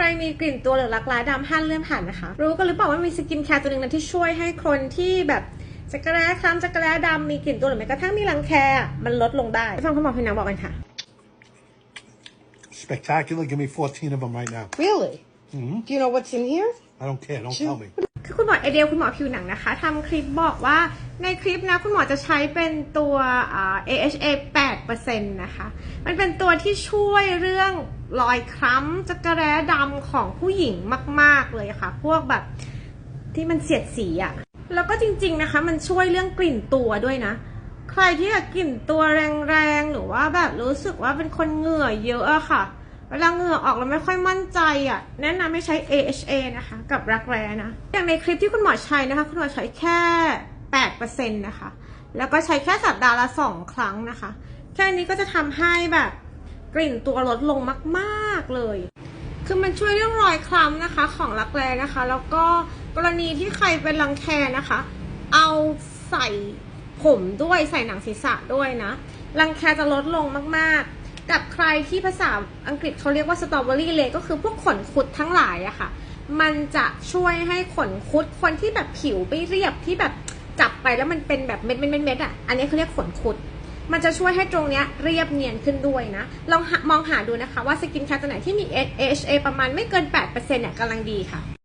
ใครมีกลิ่นตัวหรือรักแร้ดำห้ามเลื่อนผ่านนะคะ รู้กันหรือเปล่าว่ามีสกินแคร์ตัวหนึ่งนะที่ช่วยให้คนที่แบบจักรแร้คล้ำจักรแร้ดำมีกลิ่นตัวหรือแม้กระทั่งมีรังแคอะมันลดลงได้ไปฟังคุณหมอผิวหนังบอกกันค่ะ Spectacular. Give me 14 of them right now. Really? hmm Do you know what's in here? I don't care. Don't tell me. คือคุณหมอเอเดลคุณหมอผิวหนังนะคะทำคลิปบอกว่าในคลิปนะคุณหมอจะใช้เป็นตัว AHA 8%นะคะ มันเป็นตัวที่ช่วยเรื่องรอยคล้ำจักระแร้ดำของผู้หญิงมาก ๆ เลยค่ะ พวกแบบที่มันเสียดสีอะแล้วก็จริง ๆนะคะ มันช่วยเรื่องกลิ่นตัวด้วยนะ ใครที่อยากกลิ่นตัวแรง ๆ หรือว่าแบบรู้สึกว่าเป็นคนเหงื่อเยอะอะค่ะ เวลาเหงื่อออกแล้วไม่ค่อยมั่นใจอะ แนะนำให้ใช้ AHA นะคะ กับรักแร้นะ อย่างในคลิปที่คุณหมอใช้นะคะ คุณหมอใช้แค่ 8%นะคะ แล้วก็ใช้แค่สัปดาห์ละ 2 ครั้งนะคะ แค่นี้ก็จะทำให้แบบกลิ่นตัวลดลงมาก ๆ เลย คือมันช่วยเรื่องรอยคล้ำนะคะ ของรักแร้นะคะ แล้วก็กรณีที่ใครเป็นรังแคนะคะ เอาใส่ผมด้วยใส่หนังศีรษะด้วยนะ รังแคจะลดลงมาก ๆ กับใครที่ภาษาอังกฤษเขาเรียกว่าสตรอเบอรี่เลก็คือพวกขนคุดทั้งหลายอะค่ะ มันจะช่วยให้ขนคุดคนที่แบบผิวไม่เรียบที่แบบจับไปแล้วมันเป็นแบบเม็ดเม็ดเม็ดเม็ดอะอันนี้เขาเรียกขนคุด มันจะช่วยให้ตรงเนี้ยเรียบเนียนขึ้นด้วยนะ ลองมองหาดูนะคะว่าสกินแคร์ตัวไหนที่มี AHA ประมาณไม่เกิน 8%เนี่ยกำลังดีค่ะ